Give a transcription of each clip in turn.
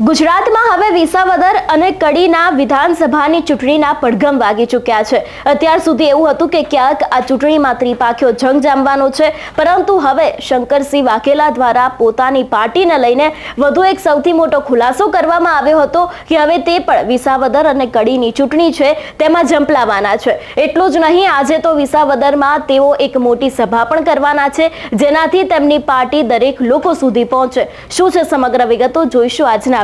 ગુજરાતમાં હવે વિસાવદર અને કડીના વિધાનસભાની ચૂંટણીના પડઘમ વાગી ચૂક્યા છે. અત્યાર સુધી એવું હતું કે ક્યાંક આ ચૂંટણીમાં ત્રિપાખ્યો જંગ જામવાનો છે, પરંતુ હવે શંકરસિંહ વાઘેલા દ્વારા પોતાની પાર્ટીને લઈને વધુ એક સૌથી મોટો ખુલાસો કરવામાં આવ્યો હતો કે હવે તે પણ વિસાવદર અને કડીની ચૂંટણી છે, તેમાં ઝંપલાવાના છે. એટલું જ નહીં, આજે તો વિસાવદરમાં તેઓ એક મોટી સભા પણ કરવાના છે, જેનાથી તેમની પાર્ટી દરેક લોકો સુધી પહોંચે. શું છે સમગ્ર વિગતો, જોઈશું આજના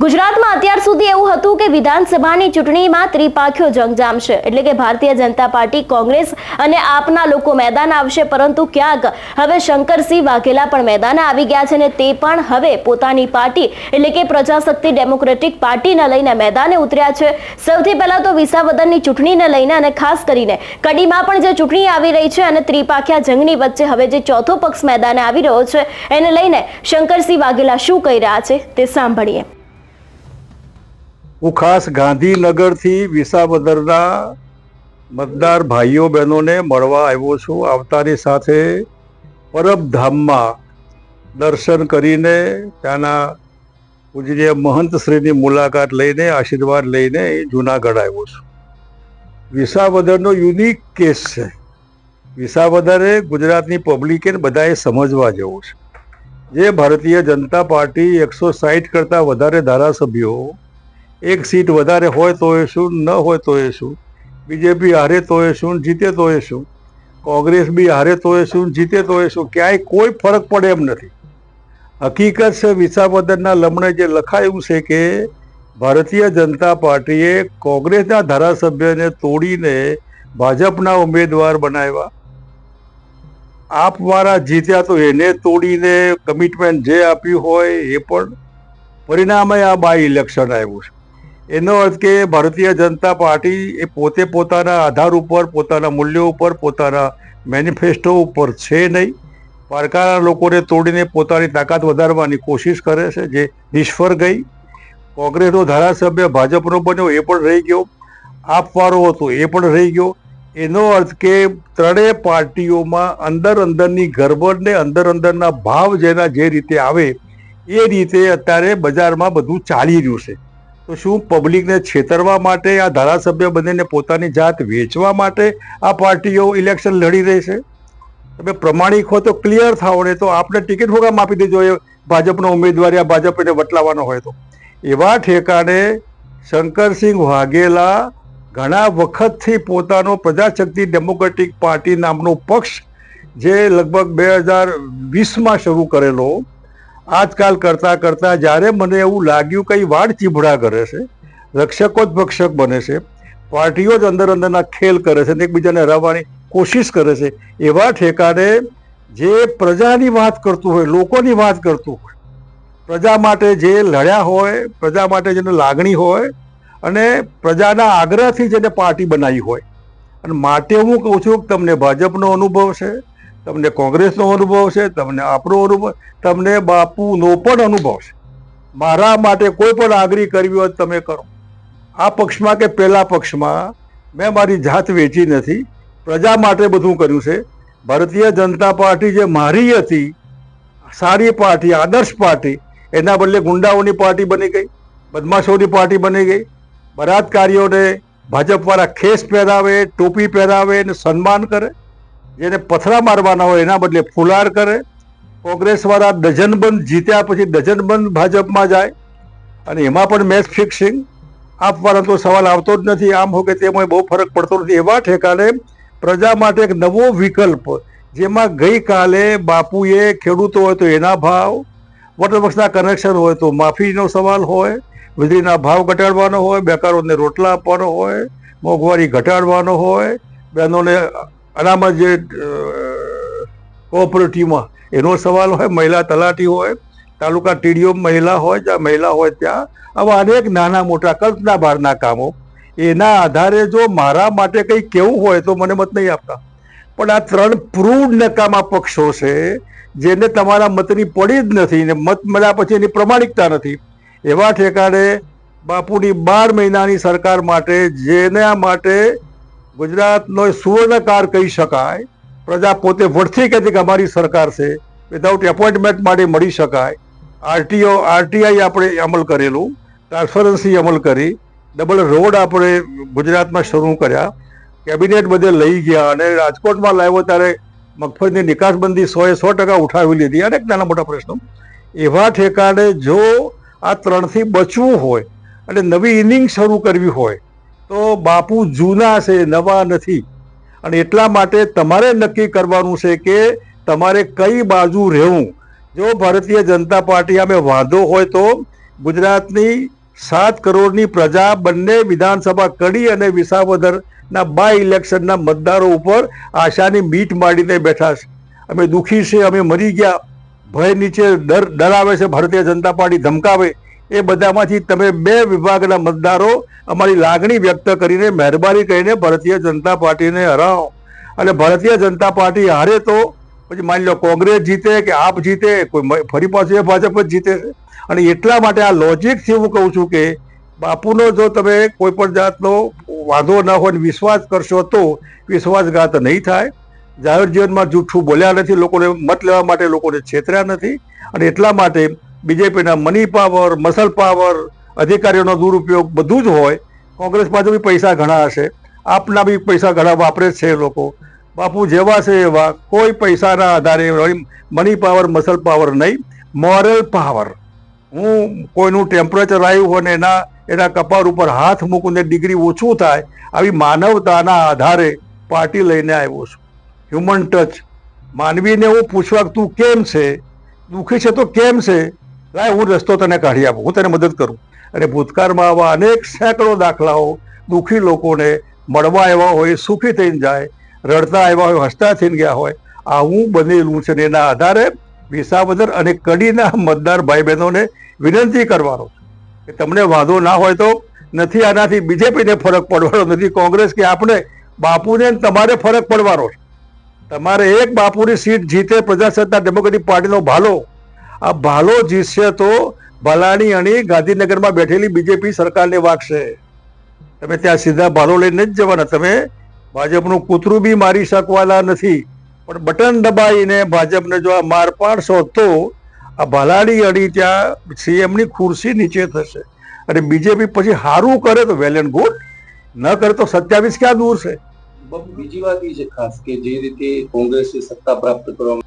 ગુજરાતમાં અત્યાર સુધી એવું હતું કે વિધાનસભાની ચૂંટણીમાં ત્રિપાખ્યો જંગ જામશે એટલે કે ભારતીય જનતા પાર્ટી, કોંગ્રેસ અને આપના લોકો મેદાન આવશે. પરંતુ ક્યાંક હવે શંકરસિંહ વાઘેલા પણ મેદાને આવી ગયા છે અને તે પણ હવે પોતાની પાર્ટી, એટલે કે પ્રજાશક્તિ ડેમોક્રેટિક પાર્ટીને લઈને મેદાને ઉતર્યા છે. સૌથી પહેલા તો વિસાવદનની ચૂંટણીને લઈને અને ખાસ કરીને કડીમાં પણ જે ચૂંટણી આવી રહી છે અને ત્રિપાખ્યા જંગની વચ્ચે હવે જે ચોથો પક્ષ મેદાને આવી રહ્યો છે, એને લઈને શંકરસિંહ વાઘેલા શું કહી રહ્યા છે તે સાંભળીએ. હું ખાસ ગાંધીનગરથી વિસાવદરના મતદાર ભાઈઓ બહેનોને મળવા આવ્યો છું. આવતાની સાથે પરબધામમાં દર્શન કરીને ત્યાંના પૂજનીય મહંતશ્રીની મુલાકાત લઈને, આશીર્વાદ લઈને જુનાગઢ આવ્યો છું. વિસાવદરનો યુનિક કેસ છે. વિસાવદરે ગુજરાતની પબ્લિકે બધાએ સમજવા જેવું છે. જે ભારતીય જનતા પાર્ટી એકસો સાહીઠ કરતાં વધારે ધારાસભ્યો એક સીટ વધારે હોય તો એ શું, ન હોય તો એ શું બીજેપી હારે તો એ શું, જીતે તો એ શું? કોંગ્રેસ બી હારે તો એ શું, જીતે તો એ શું? ક્યાંય કોઈ ફરક પડે એમ નથી. હકીકત છે, વિસાવદરના લમણે જે લખાયું છે કે ભારતીય જનતા પાર્ટીએ કોંગ્રેસના ધારાસભ્યને તોડીને ભાજપના ઉમેદવાર બનાવ્યા. આપવાળા જીત્યા તો એને તોડીને કમિટમેન્ટ જે આપ્યું હોય એ પણ પરિણામે આ બાય ઇલેક્શન આવ્યું છે. એનો અર્થ કે ભારતીય જનતા પાર્ટી એ પોતે પોતાના આધાર ઉપર, પોતાના મૂલ્યો ઉપર, પોતાના મેનિફેસ્ટો ઉપર છે નહીં. પારકાના લોકોને તોડીને પોતાની તાકાત વધારવાની કોશિશ કરે છે, જે નિષ્ફળ ગઈ. કોંગ્રેસનો ધારાસભ્ય ભાજપનો બન્યો, એ પણ રહી ગયો. આપવાળો હતો, એ પણ રહી ગયો. એનો અર્થ કે ત્રણેય પાર્ટીઓમાં અંદર અંદરની ગરબડને અંદર અંદરના ભાવ જેના જે રીતે આવે, એ રીતે અત્યારે બજારમાં બધું ચાલી રહ્યું છે. તો શું પબ્લિકને છેતરવા માટે આ ધારાસભ્ય બનીને પોતાની જાત વેચવા માટે આ પાર્ટીઓ ઇલેક્શન લડી રહી છે? તમે પ્રમાણિક હો તો ક્લિયર થાઓ ને તો આપણે ટિકિટ ફોગામ આપી દેજો? એ ભાજપનો ઉમેદવાર યા ભાજપને વટલાવાનો હોય તો. એવા ઠેકાણે શંકરસિંહ વાઘેલા ઘણા વખતથી પોતાનો પ્રજાશક્તિ ડેમોક્રેટિક પાર્ટી નામનો પક્ષ જે લગભગ બે હજાર વીસમાં શરૂ કરેલો આજકાલ કરતાં કરતાં જ્યારે મને એવું લાગ્યું કંઈ વાડ ચીભડા કરે છે, રક્ષકો જ ભક્ષક બને છે, પાર્ટીઓ જ અંદર અંદરના ખેલ કરે છે અને એકબીજાને હરાવવાની કોશિશ કરે છે, એવા ઠેકાને જે પ્રજાની વાત કરતું હોય, લોકોની વાત કરતું હોય, પ્રજા માટે જે લડ્યા હોય, પ્રજા માટે જેને લાગણી હોય અને પ્રજાના આગ્રહથી જેને પાર્ટી બનાવી હોય. અને માટે હું કહું છું કે તમને ભાજપનો અનુભવ છે તમને કોંગ્રેસનો અનુભવ છે, તમને આપણો અનુભવ, તમને બાપુનો પણ અનુભવ છે. મારા માટે કોઈ પણ આગરી કરવી હોય તમે કરો. આ પક્ષમાં કે પહેલા પક્ષમાં મેં મારી જાત વેચી નથી, પ્રજા માટે બધું કર્યું છે. ભારતીય જનતા પાર્ટી જે મારી હતી, સારી પાર્ટી, આદર્શ પાર્ટી, એના બદલે ગુંડાઓની પાર્ટી બની ગઈ, બદમાશોની પાર્ટી બની ગઈ. બળાત્કારીઓને ભાજપવાળા ખેસ પહેરાવે, ટોપી પહેરાવે ને સન્માન કરે. જેને પથરા મારવાના હોય એના બદલે ફુલાર કરે. કોંગ્રેસવાળા ડઝનબંધ જીત્યા પછી ડઝનબંધ ભાજપમાં જાય. અને એમાં પણ મેચ ફિક્સિંગ આપવાનો તો સવાલ આવતો જ નથી. આમ હોય કે તેમાં બહુ ફરક પડતો નથી. એવા ઠેકાણે પ્રજા માટે એક નવો વિકલ્પ, જેમાં ગઈકાલે બાપુએ ખેડૂતો હોય તો એના ભાવ, વોટર વર્ક્સના કનેક્શન હોય તો માફીનો સવાલ હોય, વીજળીના ભાવ ઘટાડવાનો હોય, બેકારોને રોટલા આપવાનો હોય, મોંઘવારી ઘટાડવાનો હોય, બહેનોને અનામત જે કોઓપરેટિવમાં, એનો સવાલ હોય, મહિલા તલાટી હોય, તાલુકા ટીડીઓ મહિલા હોય, જ્યાં મહિલા હોય ત્યાં, આવા અનેક નાના મોટા કલ્પના બહારના કામો, એના આધારે જો મારા માટે કંઈ કેવું હોય તો મને મત નહીં આપતા. પણ આ ત્રણ પ્રૂવ નકામા પક્ષો છે, જેને તમારા મતની પડી જ નથી ને મત મળ્યા પછી એની પ્રમાણિકતા નથી. એવા ઠેકાણે બાપુની બાર મહિનાની સરકાર માટે, જેના માટે ગુજરાતનો સુવર્ણકાર કહી શકાય. પ્રજા પોતે વળથી કહેતી કે અમારી સરકાર છે. વિધાઉટ એપોઇન્ટમેન્ટ માટે મળી શકાય. આરટીઓ આરટીઆઈ આપણે અમલ કરેલું. ટ્રાન્સફરન્સી અમલ કરી. ડબલ રોડ આપણે ગુજરાતમાં શરૂ કર્યા. કેબિનેટ બધે લઈ ગયા અને રાજકોટમાં લાવ્યો ત્યારે મગફળીની નિકાસબંધી સો એ સો ટકા ઉઠાવી લીધી. અનેક નાના મોટા પ્રશ્નો. એવા ઠેકાણે જો આ ત્રણથી બચવું હોય અને નવી ઇનિંગ શરૂ કરવી હોય તો બાપુ જૂના છે, નવા નથી. અને એટલા માટે તમારે નક્કી કરવાનું છે કે તમારે કઈ બાજુ રહેવું. જો ભારતીય જનતા પાર્ટી અમે વાંધો હોય તો ગુજરાતની સાત કરોડની પ્રજા બંને વિધાનસભા કડી અને વિસાવદરના બાય ઇલેક્શનના મતદારો ઉપર આશાની મીટ માંડીને બેઠા છે. અમે દુઃખી છે અમે મરી ગયા. ભય નીચે ડર ડરાવે છે, ભારતીય જનતા પાર્ટી ધમકાવે. એ બધામાંથી તમે બે વિભાગના મતદારો અમારી લાગણી વ્યક્ત કરીને, મહેરબાની કરીને ભારતીય જનતા પાર્ટીને હરાવો. અને ભારતીય જનતા પાર્ટી હારે તો પછી માની લો કોંગ્રેસ જીતે કે આપ જીતે, કોઈ ફરી પાછું એ ભાજપ જ જીતે. અને એટલા માટે આ લોજિકથી હું કહું છું કે, બાપુનો જો તમે કોઈ પણ જાતનો વાંધો ન હોય વિશ્વાસ કરશો તો વિશ્વાસઘાત નહીં થાય. જાહેર જીવનમાં જૂઠું બોલ્યા નથી, લોકોને મત લેવા માટે લોકોને છેતર્યા નથી. અને એટલા માટે બીજેપીના મની પાવર, મસલ પાવર, અધિકારીઓનો દુરુપયોગ બધું જ હોય, કોંગ્રેસ પાસે બી પૈસા ઘણા હશે. આપના બી પૈસા ઘણા વાપરે છે એ લોકો. બાપુ જેવા છે એવા કોઈ પૈસાના આધારે મની પાવર, મસલ પાવર નહીં, મોરલ પાવર. હું કોઈનું ટેમ્પરેચર આવ્યું હોય ને એના એના કપાળ ઉપર હાથ મૂકું ને ડિગ્રી ઓછું થાય, આવી માનવતાના આધારે પાર્ટી લઈને આવ્યો છું. હ્યુમન ટચ માનવીને હું પૂછવા તું કેમ છે? દુઃખી છે તો કેમ છે? લાય, હું રસ્તો તને કાઢી આપું, હું તને મદદ કરું. અને ભૂતકાળમાં આવા અનેક સેંકડો દાખલાઓ દુઃખી લોકોને મળવા આવ્યા હોય, સુખી થઈને જાય, રડતા આવ્યા હોય, હસતા થઈને ગયા હોય આવું બનેલું છે એના આધારે વિસાવદર અને કડીના મતદાર ભાઈ બહેનોને વિનંતી કરવાનો કે તમને વાંધો ના હોય તો નથી આનાથી બીજેપીને ફરક પડવાનો, નથી કોંગ્રેસ કે આપણે બાપુને તમારે ફરક પડવાનો છે. તમારે એક બાપુની સીટ જીતે પ્રજાસત્તા ડેમોક્રેટિક પાર્ટીનો ભાલો આ ભાલો જીતશે તો ભલાણી અણી ગાંધીનગરમાં બેઠેલી બીજેપી સરકારને વાગશે. તમે ત્યાં સીધા ભાલો લઈને જ જવાના. તમે ભાજપનું કૂતરું બી મારી શકવાના નથી. પણ બટન દબાવીને ભાજપને જો આ માર પાડશો તો આ ભલાણી અડી ત્યાં સીએમની ખુરશી નીચે થશે. અને બીજેપી પછી હારું કરે તો વેલ એન્ડ ગુડ. ન કરે તો સત્યાવીસ ક્યાં દૂર છે? બીજી વાત એ છે ખાસ કે જે રીતે કોંગ્રેસે સત્તા પ્રાપ્ત કરવા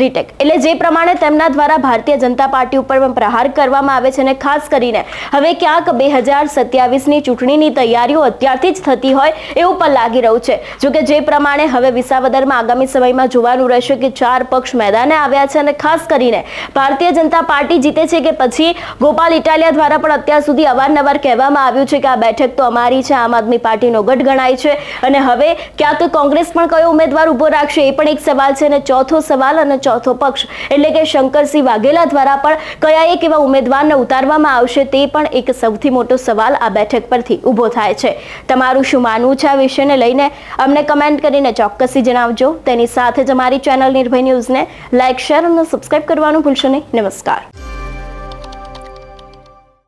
રીટેક. એટલે જે પ્રમાણે તેમના દ્વારા ભારતીય જનતા પાર્ટી ઉપર પણ પ્રહાર કરવામાં આવે છે અને ખાસ કરીને હવે ક્યાંક બે હજાર સત્યાવીસની ચૂંટણીની તૈયારીઓ અત્યારથી જ થતી હોય એવું પણ લાગી રહ્યું છે. જોકે જે પ્રમાણે હવે વિસાવદરમાં આગામી સમયમાં જોવાનું રહેશે કે ચાર પક્ષ મેદાને આવ્યા છે અને ખાસ કરીને ભારતીય જનતા પાર્ટી જીતે છે કે પછી ગોપાલ ઇટાલિયા દ્વારા પણ અત્યાર સુધી અવારનવાર કહેવામાં આવ્યું છે કે આ બેઠક તો અમારી છે, આમ આદમી પાર્ટીનો ગઢ ગણાય છે. અને હવે ક્યાંક કોંગ્રેસ પણ કયો ઉમેદવાર ઊભો રાખશે એ પણ એક સવાલ છે અને ચોથો સવાલ અને ચોથો પક્ષ. એટલે કે શંકરસિંહ વાઘેલા દ્વારા પણ કયા એક એવા ઉમેદવારને ઉતારવામાં આવશે તે પણ એક સૌથી મોટો સવાલ આ બેઠક પરથી ઊભો થાય છે. તમારું શું માનવું છે આ વિષયને લઈને? અમને કમેન્ટ કરીને ચોક્કસથી જણાવજો. તેની સાથે જ અમારી ચેનલ નિર્ભય ન્યૂઝને લાઇક શેર અને સબસ્ક્રાઇબ કરવાનું ભૂલશો નહીં. નમસ્કાર.